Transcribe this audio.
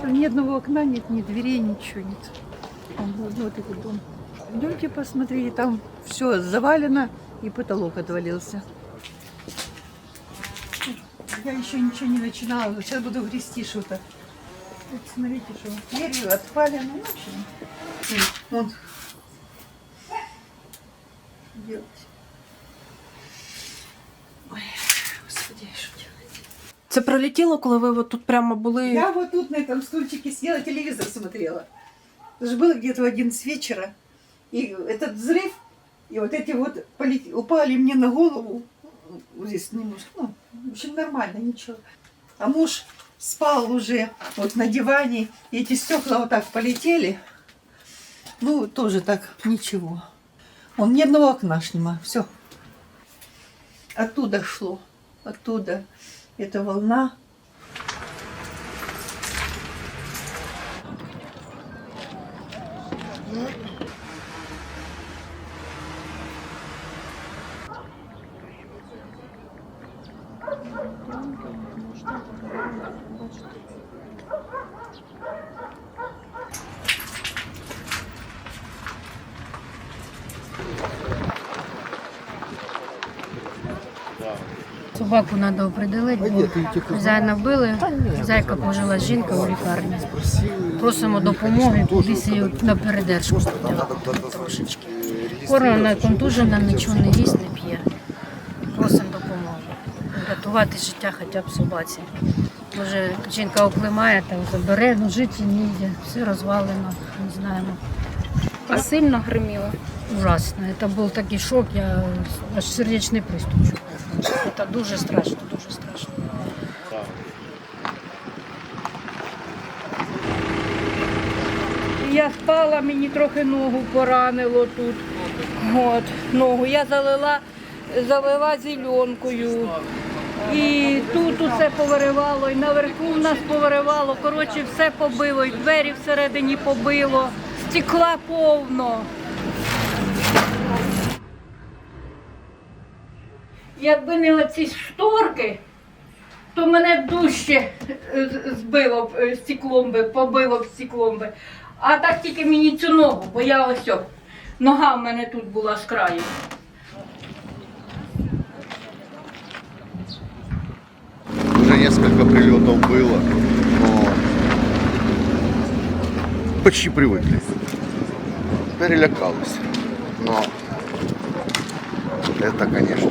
Там ни одного окна нет, ни дверей, ничего нет. Вон, вот, вот этот дом. Идемте посмотрите, там все завалено и потолок отвалился. Я еще ничего не начинала, сейчас буду грести что-то. Вот смотрите, что дверью отвалено, ну, в общем. Вон. Что делать? Ой, господи, что? Це пролетіло, коли ви от тут прямо були. Я вот тут на этом стульчике сидела, телевизор смотрела. Это же было где-то в 11 вечера. И этот взрыв, и вот эти вот полет- упали мне на голову. Здесь немножко, ну, в общем, нормально, ничего. А муж спал уже вот на диване, и эти стекла вот так полетели. Ну, тоже так, ничего. Он ни одного окна ж нема, все. Оттуда шло, оттуда. Это волна. Yeah. Собаку треба определити, бо хазяїна вбили, хазяйка пожила жінка у лікарні. Просимо допомоги, кудись її на передержку трошечки. Хвора, контужена, нічого не їсть, не п'є. Просимо допомоги. Рятувати життя хоча б собаці. Може, жінка оклимає, там забере, ну жити не йде, все розвалено, не знаємо. А сильно гриміло. Ужасно. Это был такий шок, я аж сердечний приступ. чула. Это дуже страшно, дуже страшно. Я спала, мені трохи ногу поранило тут. От, ногу. Я залила, залила зеленкою. І тут усе повиривало, і наверху в нас повиривало. Коротше, все побило, і двері всередині побило, стекла повно. Якби не оці шторки, то мене б дужче е, збило б е, стеклом би, побило б стеклом би. А так тільки мені цю ногу, бо я ось нога в мене тут була з краю. Уже несколько прилетов было, но почти привыкли. Перелякались. Но это, конечно,